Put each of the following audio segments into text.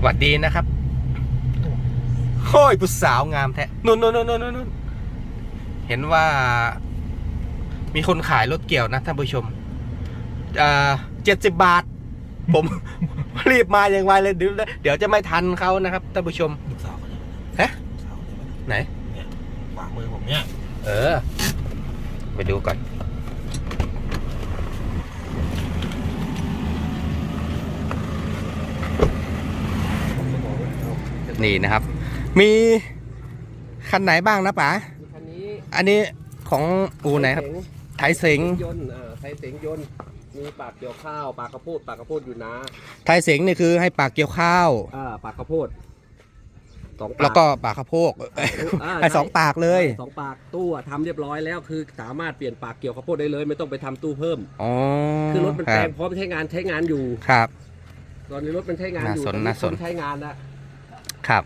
หวัดดีนะครับโอ้ยผู้สาวงามแท้นู่นนู่นนู่นนู่นนู่นเห็นว่า มีคนขายรถเกี่ยวนะท่านผู้ชมเจ็ดสิบบาท ผมรีบมาอย่างไวเลยเดี๋ยวเดี๋ยวจะไม่ทันเขานะครับท่านผู้ชมลูกสาวเขาเนี่ยฮะลูกสาวเนี่ยไหนเนี่ยขวามือผมเนี่ย เออ ไปดูก่อน นี่นะครับ มีคันไหนบ้างนะป๋ามีคันนี้อันนี้ของอูไหนครับไทยเสงยนต์อ่าไทยเสงยนต์มีปากเกี่ยวข้าวปากข้าวโพดปากข้าวโพดอยู่นะไทยเสงนี่คือให้ปากเกี่ยวข้าวอ่าปากข้าวโพดสองปากแล้วก็ปากข้าวโพกาไอ้สองปากเลยสองปากตู้อะทำเรียบร้อยแล้วคือสามารถเปลี่ยนปากเกี่ยวข้าวโพดได้เลย ไม่ต้องไปทำตู้เพิ่มอ๋อคือรถมันคแปลรับงพร้อมใช้งานใช้งานอยู่ครับ ตอนนี้รถมันใช้งานอยู่น่าสนตอน่าสนใช้งานแล้ว ครับ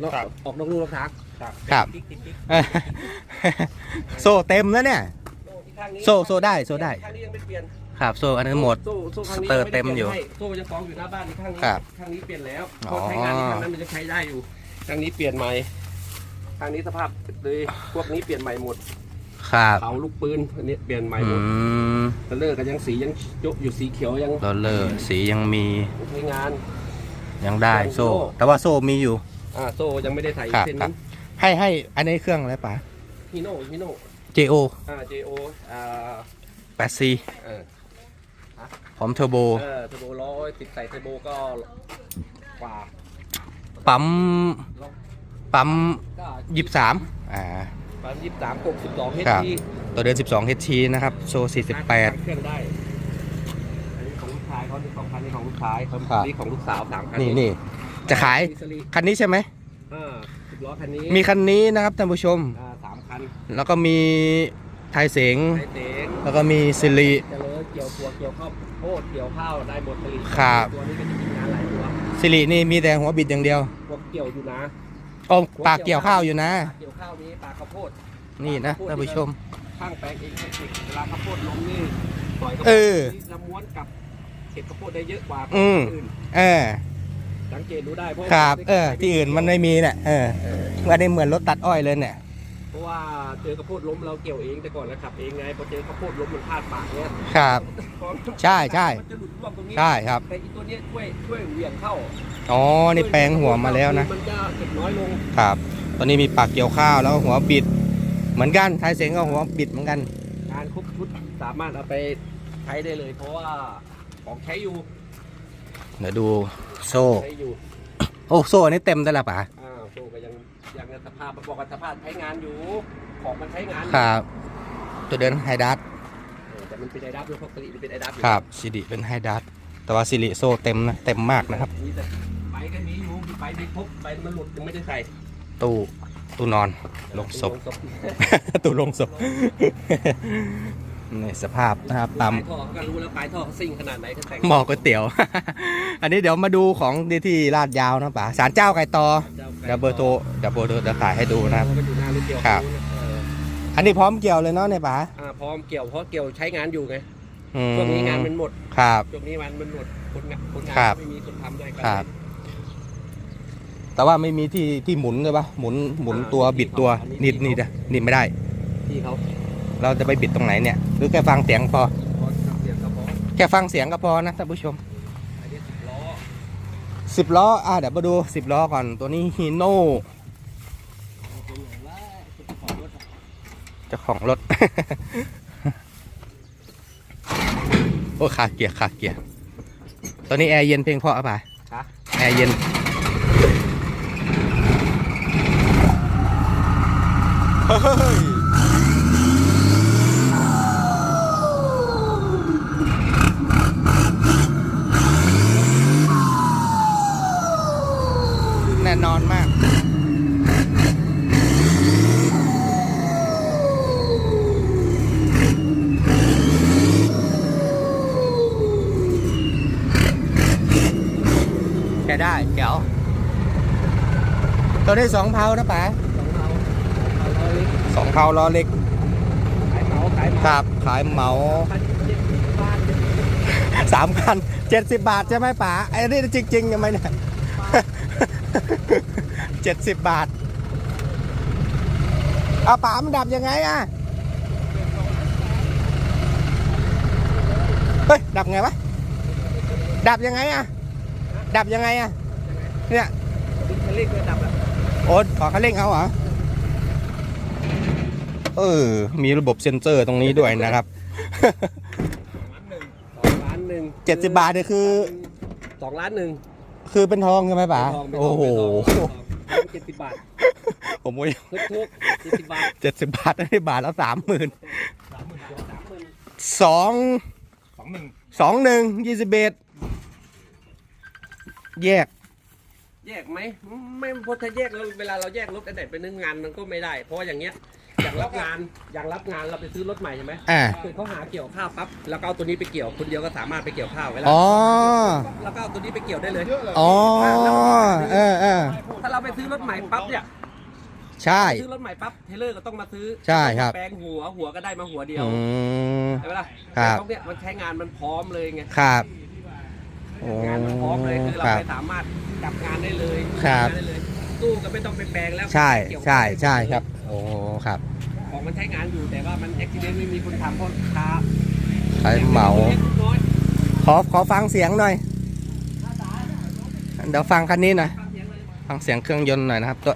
เราออกนอกลู่นอกทางครับติ๊กติ๊กติ๊กเอ้ยโซ่เต็มแล้วเนี่ยโซ่ที่ข้างนี้โซ่โซ่ได้โซ่ได้ ข้างนี้ยังไม่เปลี่ยนครับ โซ่อันนั้นหมด โซ่โซ่ข้างนี้สเตอร์ยังไได้เต็มอยู่ปลี่นให้โซ่ยังกองอยู่หน้าบ้านอีกข้างนี้ครับข้างนี้เปลี่ยนแล้วอ๋อเพราะใช้งานที่ข้างนั้นมันจะใช้ได้อยู่ข้างนี้เปลี่ยนใหม่ข้างนี้สภาพเลยพวกนี้เปลี่ยนใหม่หมดครับเผาลูกปืนอันนี้เปลี่ยนใหม่อืหมดมตะเลอร์ก็ยังสียังโจะอยู่สีเขียวยังดอลเลอร์สียังมีใช้งาน ยังได้ยังโซ่โซ่ แต่ว่าโซ่มีอยู่ อ่าโซ่ยังไม่ได้ใส่ครับเส้นครันี้บให้ให้อันนี้เครื่องอะไรป๋า ฮิโน่ฮิโน่ JO อ่า JO อ่า 8C เออพร้อมเทอร์โบ เออเทอร์โบร้อยติดใส่เทอร์โบก็กว่าปั๊มล็อกปั๊ม ก็ยี่สามอ่าปั๊มยี่สิบสามหกสิบสองเฮครับ ทีตัวเดิน 12 HT นะครับ โซ่เครื่องได้ นนี้ของลูกชายเขาครับนี่ของลูกสาวสามคัน48นี่นี่จะขายมิสลิคันนี้ใช่ไหมอ่าสิบล้อคันนี้มีคันนี้นะครับท่านผู้ชมอ่าสามคันแล้วก็มีไทยเสงไทยเตงแล้วก็มีซิริเจริญเกี่ยวตัวเกี่ยวข้าวโพดเกี่ยวข้าวได้หมดผลิตครับตัวนี้ก็จะมีงานหลายตัวซิรินี่มีแต่หัวบิดอย่างเดียวพวกเกี่ยวอยู่นะโอ้ปากเกี่ยวข้าวอยู่นะเกี่ยวข้าวนี้ปลาข้าวโพดนี่นะท่านผู้ชมข้างแปลงเองเทคนิคเวลาข้าวโพดล้มนี่ปล่อยข้าวเอโพอดนี่จะม้วนกลับเก็บข้าวโพดได้เยอะกว่าอืมคนอื่นเออ สังเกตดูได้เพราะครับว่าเออ ที่อื่นมันไม่มีเนี่ยเอออันนี้เหมือนรถตัดอ้อยเลยเนี่ย เพราะว่าเจอข้าวโพดล้มเราเกี่ยวเองแต่ก่อนเราขับเองไงพอเจอข้าวโพดล้มมันพลาดปากเนี่ยครับ ใช่ใช่ มันจะหลุดร่วงตรงนี้ใช่ครับ แต่อีตัวเนี้ยช่วยช่วยเหวี่ยงเข้าอ๋อ นี่แปลงหัวมาแล้วนะ มันจะเก็บน้อยลงครับ ตอนนี้มีปากเกี่ยวข้าวแล้วก็หัวบิด เหมือนกันไทยเสงก็หัวบิดเหมือนกัน การครบชุดสามารถเอาไปใช้ได้เลย เพราะว่า ของใช้อยู่เดี๋ยวดูโซ่ ใช้อยู่โอ้โซ่อันนี้เต็มได้และป่ะอ้าวโซ่ก็ยังยังสภาพมันบอกว่าสภาพใช้งานอยู่ ของมันใช้งานอยู่ครับตัวเดินไฮดัสเออแต่มันเป็นไอดับด้วยเพราะปกติมันเป็นไอดับอยู่ครับซิริเป็นไฮดัสแต่ว่าซิริโซ่เต็มนะเต็มมากนะครับ มีแต่ไปก็มีอยู่มีไปไม่ครบไปมันหลุดยังไม่ได้ใส่ตู้ตู้นอนลงศพลงศพ ตู้ลงศพ นี่สภาพนะครับตามปลายท่อเขาก็รู้แล้วปลายท่อเขาซิ่งขนาดไหนเขาแต่งหม้อก๋วยเตี๋ยว อันนี้เดี๋ยวมาดูของที่ที่ลาดยาวนะป่าสารเจ้าไก่ตอเดี๋ยวเบอร์โทรเดี๋ยวเบอร์โทรจะถ่ายให้ดูนะครับ ก็อยู่หน้ารถเกี่ยวครับ เอออันนี้พร้อมเกี่ยวเลยเนาะเนี่ยป่าอ่าพร้อมเกี่ยวเพราะเกี่ยวใช้งานอยู่ไงอืมช่วงนี้งานมันหมดครับ ช่วงนี้มันมันหมดคนงานคนงานครับไม่มีคนทำด้วยกัครับ แต่ว่าไม่มีที่ที่หมุนเลยปะหมุนหมุนตัวบิดตัวนิดนิดอะนิดไม่ได้ที่เขา เราจะไปบิดตรงไหนเนี่ยหรือแค่ฟังเสียงพอพอทำเสียงก็พอแค่ฟังเสียงก็พอนะท่านผู้ชมอันนี้สิบล้อสิบล้ออะเดี๋ยวมาดูสิบล้อก่อนตัวนี้ฮีโน่เป็นอย่างว่าเจ้าของรถอะเจ้าของรถ โอ้ขาเกียร์ขาเกียร์ตัวนี้แอร์เย็นเพียงพออะป่ะฮะแอร์เย็น เฮ้ย แน่นอนมากแกได้แก้วตัวนี้สองเผานะป๋าสองเท้าเอาเลยสองเผาล้อเล็กขายเหมาขายเหมาครับขายเหมาพันเจ็ดสิบบาทสามคันเจ็ดสิบบาทใช่ไหมป๋าไอ้นี่จริงๆยังไงเนี่ย เจ็ดสิบบาทเอาป๋ามันดับยังไงอะเฮ้ย ดับไงวะ ดับยังไงอะดับยังไงอะเนี่ยคันเร่งก็ดับแล้วโอ๊ตขอคันเร่งเอาเหรอ เออ มีระบบเซ็นเซอร์ตรงนี้ด้วยนะครับสองล้านหนึ่งเจ็ดสิบบาทเนี่ยคือสองล้านหนึ่ง คือเป็นทองใช่ไหมป๋าทองเป็นทโอ้องโหเจ็ดสิบบาทผมโอ้ยทุกทุกเจ็ดสิบบาทเจ็ดสิบบาทได้บาทละสามหมื่นสามหมื่นสามหมื่นสองสองหนึ่งสองหนึ่งยี่สิบเอ็ดแยก แยกไหมไม่เพราะถ้าแยกแล้วเวลาเราแยกรถอันไหนเป็นเรื่องงานมันก็ไม่ได้ เพราะว่าอย่างเงี้ย อย่างรับงานอย่างรับงานเราไปซื้อรถใหม่ใช่ไหมอ่า คือเขาหาเกี่ยวข้าวปั๊บแล้วก็เอาตัวนี้ไปเกี่ยวคนเดียวก็สามารถไปเกี่ยวข้าวไว้แล้วอ๋อ แล้วก็เอาตัวนี้ไปเกี่ยวได้เลย อ๋อ เออเออถ้าเราไปซื้อรถใหม่ปั๊บเนี่ยใช่ ซื้อรถใหม่ปั๊บเทเลอร์ก็ต้องมาซื้อใช่ครับ แปลงหัวหัวก็ได้มาหัวเดียวอืม ใช่ไหมล่ะครับ แต่พวกเนี้ยมันใช้งานมันพร้อมเลยไง ครับโอ้งานมันพร้อมเลยคือเราครับ ไปสามารถจับงานได้เลยครับ ทำงานได้เลยตู้ก็ไม่ต้องไปแปลงแล้วใช่ เกี่ยวใช่ ใช่ครับ โอ้ ครับ ของมันใช้งานอยู่แต่ว่ามันอุบิเหตุไม่มีคนทำเพราะค้าใช้เหมาเล็กน้อยขอขอฟังเสียงหน่อย เดี๋ยวฟังคันนี้หน่อยฟังเสียงเครื่องยนต์หน่อยนะครับ ก็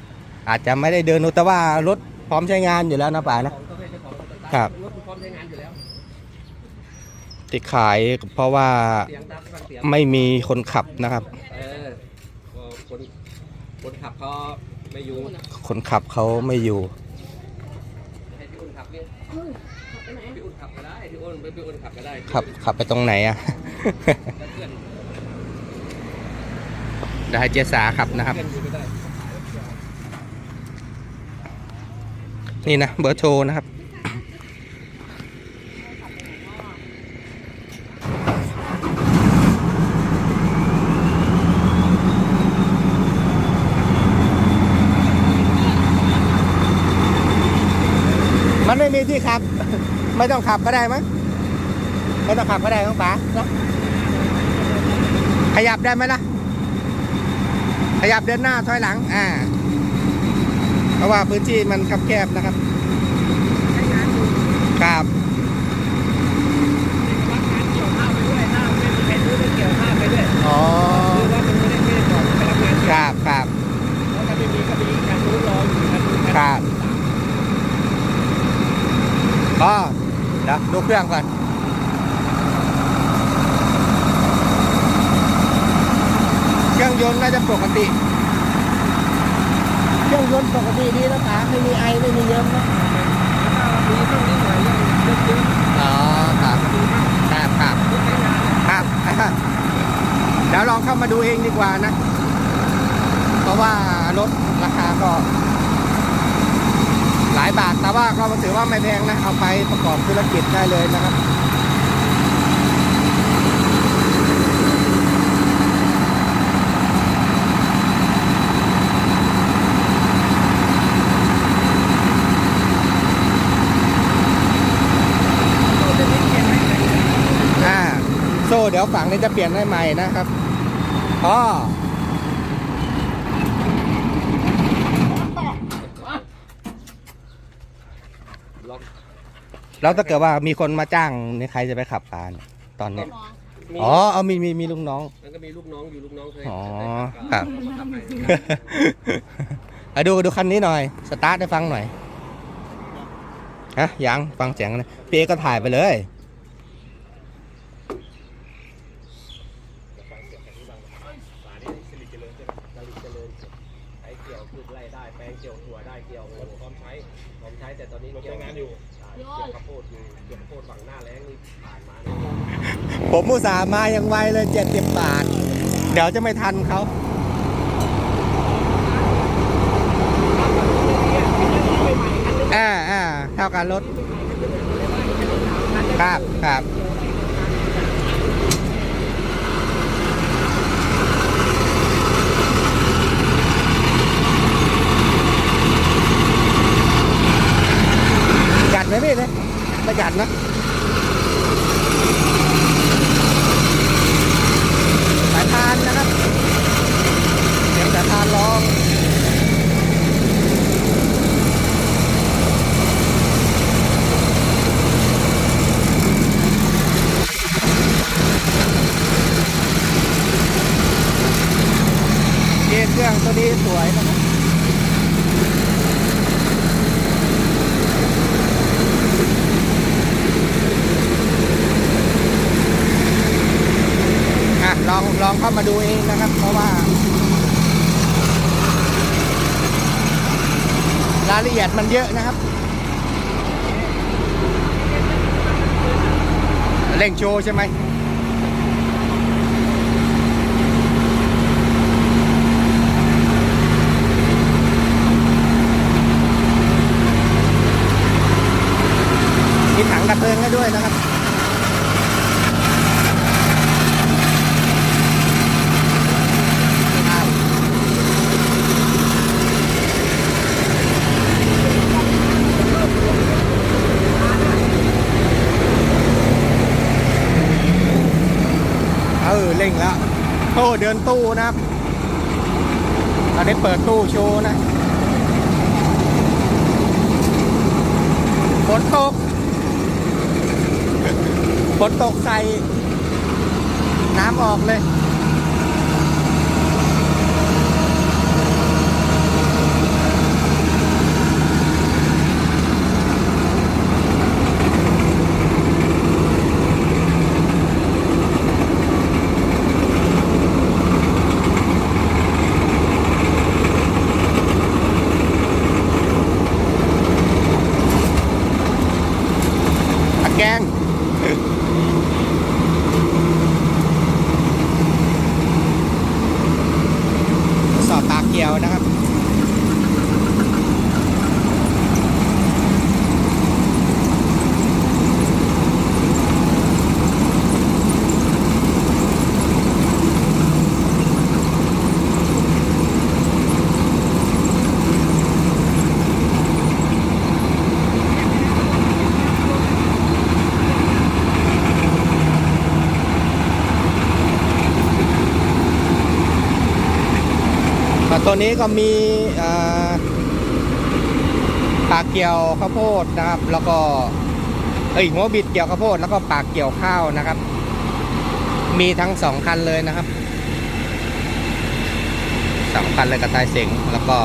อาจจะไม่ได้เดินดูแต่ว่ารถพร้อมใช้งานอยู่แล้วนะป่านะของตัวเองเจ้าของรถต่างๆครับรถมันพร้อมใช้งานอยู่แล้วที่ขายเพราะว่าเสียงดังฟังเสียงไม่มีคนขับนะครับเออก็คนคนขับเขาไม่อยู่ คนขับเขาไม่อยู่ ให้พี่อุ่นขับเนี่ยพี่อุ่นขับก็ ได้พี่อุ่นพี่อุ่นขับก็ได้ขับขับไปตรงไหนอะเพื่อนได้เจสาขับนะครับเพื่อนอยู่ก็ได้นี่นะเบอร์โทรนะครับมันไม่มีที่ขับ ไม่ต้องขับก็ได้มั้ง ไม่ต้องขับก็ได้ของป๋าเนอะขยับได้ไหมล่ะ ขยับเดินหน้าถอยหลัง อ่า เพราะว่าพื้นที่มันคับแคบนะครับใช้งานอยู่ครับรับงานเกี่ยวข้าวไปด้วยถ้าไม่มีใครซื้อไปเกี่ยวข้าวไปด้วยอ๋อคือว่ามันไม่ได้ไม่ได้ก่อนไปรับงานเกี่ยวครับครับแล้วถ้าไม่มีก็มีการรู้รออยู่การรู้การครับก็เดี๋ยวดูเครื่องก่อน เครื่องย นต์น่าจะปกติ เครื่องยนต์ปกติดีนะป๋าไม่มีไอไม่มีเยิ้มนะมีเรื่องนี้หน่อยเรื่องเรื่องเยอะอ๋อครับครับครับเรื่องใช้งานนะครับเดี๋ยวลองเข้ามาดูเองดีกว่านะ เพราะว่ารถราคาก็ หลายบาทแต่ว่าก็ถือว่าไม่แพงนะ เอาไปประกอบธุรกิจได้เลยนะครับ อ่า โซ่เดี๋ยวฝั่งนี้จะเปลี่ยนให้ใหม่นะครับอ๋อลองแล้วถ้าเกิดว่ามีคนมาจ้างนี่ใครจะไปขับปลาเนี่ยตอนเนี้ยมีอ๋อเอามีมีมีลูกน้องมันก็มีลูกน้องอยู่ลูกน้องเคยอ๋อได้ครับก็ทำให้อะดูดูคันนี้หน่อย สตาร์ทให้ฟังหน่อยฮะยังฟังเสียงเลยพี่เอกก็ถ่ายไปเลย ฝานี่สิริเจริญใช่ไหมสิริเจริญใช้เกี่ยวพืชไร่ได้แปลงเกี่ยวถั่วได้เกี่ยวพร้อมใช้พร้อมใช้แต่ตอนนี้เกี่ยวงานอยู่เกี่ยวข้าวโพดอยู่เกี่ยวข้าวโพดฝั่งหน้าแล้งนี่ผ่านมาเนี่ย ผมอุตส่าห์มายังไวเลยเจ็ดสิบบาท เดี๋ยวจะไม่ทันเขาอ่าอ่าเท่ากันรถ ครับครับประหยัดไหมพี่เนี่ยประหยัดนะ เครื่องตัวนี้สวยนะครับอะลองลองเข้ามาดูเองนะครับ เพราะว่า รายละเอียดมันเยอะนะครับ เร่งโชว์ใช่ไหมมีถังดับเพลิงให้ด้วยนะครับ เร่งแล้วโอ้เดินตู้นะครับตอนนี้เปิดตู้โชว์นะฝนตกฝนตกใส่น้ำออกเลย ตะแกรงสอบตาเกียวนะครับ อ่าตัว นี้ก็มีปากเกี่ยวข้าวโพดนะครับ แล้วก็เอ้ยหัวบิดเกี่ยวข้าวโพดแล้วก็ปากเกี่ยวข้าวนะครับ มีทั้งสองคันเลยนะครับสองคันเลยกับไทยเสียงแล้วก็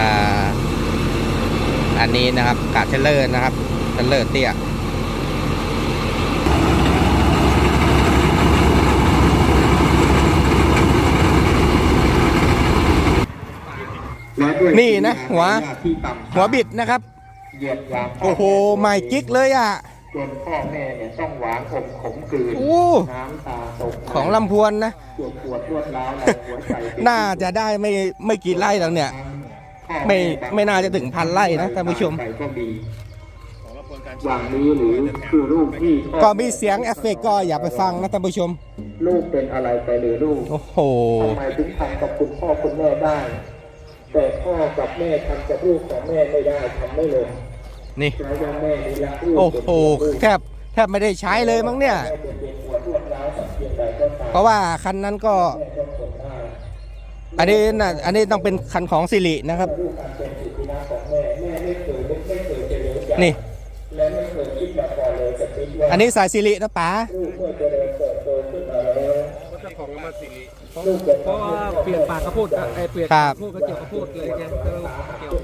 อ่าอันนี้นะครับกาดเทเลอร์นะครับเทเลอร์เตี้ย นี่นะหัวหัวบิดนะครับ เหยียดหยามโอ้โหใหม่กิ๊กเลยอะจนพ่อแม่เนี่ยต้องหวานอมขมกลืนโอ้น้ำตาตกของลำพวนนะปวดปวดรวดร้าวในหัวใจเป็น่าจะได้ไม่ไม่กี่ไร่แล้วเนี่ยพ่อไม่ไม่น่าจะถึงพันไร่นะท่านผู้ชมใส่ก็มีของรบกวนการอย่างนี้หรือคือลูกที่พ่อก็มีเสียงเอฟเฟกต์ก็อย่าไปฟังนะท่านผู้ชม ลูกเป็นอะไรไปหรือลูก โอ้โหทำไมถึงทำกับคุณพ่อคุณแม่ได้ แต่พ่อกับแม่ทำกับลูกของแม่ไม่ได้ทำไม่ลงนี่เพราะว่าแม่นี่รักลูกโอ้โหแทบแทบไม่ได้ใช้เลยมั้งเนี่ย แม่เป็นเด็กปวดรวดร้าวสักเพียงใดก็ตามเพราะว่าคันนั้นก็ แม่ต้องทนได้อันนี้นะอันนี้ต้องเป็นคันของสิรินะครับ ลูกอันเป็นสิทธินะของแม่แม่ไม่เคยไม่ไม่เคยเจริญใจนี่ และไม่เคยคิดมาก่อนเลยจะคิดว่าอันนี้สายสิรินะป๋าลูก เพราะว่าเปลี่ยนปากข้าวโพดกับไอ้เปลี่ยนครับ ข้าวโพดก็เกี่ยวข้าวโพดเลยไงก็เกี่ยว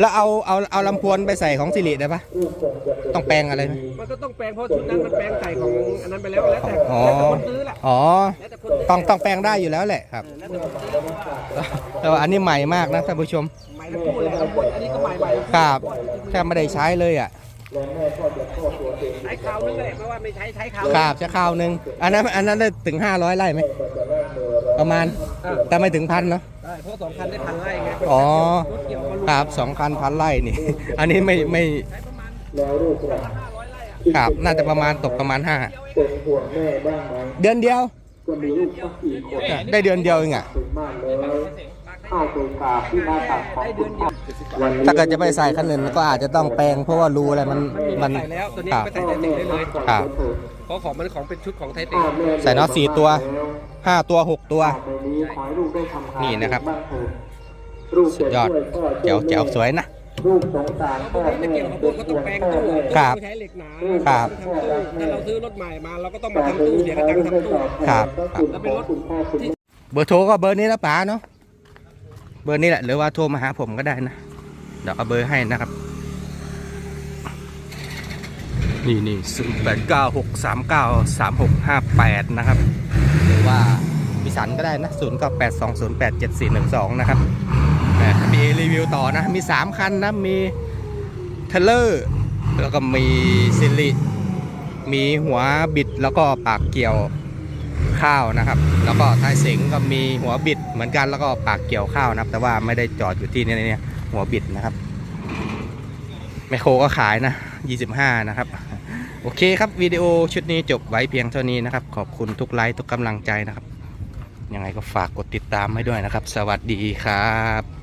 แล้วเอาเอาเอาลำพวนไปใส่ของสิริได้ปะลูกคงจะต้องแปลงอะไรไหมมันก็ต้องแปลงเพราะชุดนั้นมันแปลงใส่ของอันนั้นไปแล้วแล้วแต่อ๋อแล้วแต่คนซื้อแหละอ๋อแล้วแต่คนซื้อต้องต้องแปลงได้อยู่แล้วแหละครับแล้วแต่คนซื้อเพราะว่าแต่ว่าอันนี้ใหม่มากนะท่านผู้ชมใหม่ทั้งคู่เลยทั้งหมดอันนี้ก็ใหม่ใหม่ทั้งครับแทบไม่ได้ใช้เลยอะและแม่ก็จะโทษตัวเองใช้คราวนึงเลยเพราะว่าไม่ใช้ใช้คราวครับจะข้าวหนึ่งอันนั้นอันนั้นได้ถึง 500ไร่ไหม ประมาณ แต่ไม่ถึงพันเนาะได้เพราะสองคันได้พันไร่ไงอ๋อรถเกี่ยวมาครับสองคันพันไร่นี่ อันนี้ไม่ไม่แล้วลูกเราครับน่าจะประมาณตกประมาณห้าเป็นห่วงแม่บ้างไหมเดือนเดียวก็มีลูกสักกี่คนได้เดือนเดียวเองอะถึงบ้านแล้วเข้าไปกราบที่หน้าตักของคุณพ่อวันนี้ถ้าเกิดจะไปใส่คันอื่นก็อาจจะต้องแปลงเพราะว่ารูอะไรมันมันใส่แล้วตัวนี้ครับไปใส่ไทยเต็งได้เลย ครับเพ ราะของมันของเป็นชุดของไทยเต็งใส่น็อตสี่ตัวห้าตัวหกตัวต่อไปนี้ขอให้ลูกได้ทำงานี่นะครับบ้างเถิดลูกสุดยอดจะช่วพ่แจ๋วแจ๋วสวยนะลูกสงสารพพ่วอกนี้แม่ไม่เกี่ยวกับพวกก็ต้องแปลงตู้ครับต้องใช้เหล็กหนาครับทำตู้ถ้าเราซื้อรถใหม่มาเราก็ต้องมาทำตู้เสียกระตังค์ทำตู้ครับพระคุณของคุณพ่อคุณแม่เบอร์โทรก็เบอร์นี้นะป๋าเนาะเบอร์นี้แหละหรือว่าโทรมาหาผมก็ได้นะเดี๋ยวเอาเบอร์ให้นะครับ นี่นี่ศูนย์แปดเก้าหกสามเก้าสามหกห้าแปดนะครับ หรือว่าพิสันก็ได้นะศูนย์เก้าแปดสองศูนย์แปดเจ็ดสี่หนึ่งสองนะครับมีรีวิวต่อนะ มีสามคันนะ มีเทเลอร์ แล้วก็มีซิลิมีหัวบิดแล้วก็ปากเกี่ยวข้าวนะครับ แล้วก็ท้ายเสงก็มีหัวบิดเหมือนกันแล้วก็ปากเกี่ยวข้าวนะครับ แต่ว่าไม่ได้จอดอยู่ที่นี่เนี่ยหัวบิดนะครับแมคโครก็ขายนะ 25 นะครับ โอเคครับวิดีโอชุดนี้จบไว้เพียงเท่านี้นะครับ ขอบคุณทุกไลค์ทุกกำลังใจนะครับ ยังไงก็ฝากกดติดตามให้ด้วยนะครับ สวัสดีครับ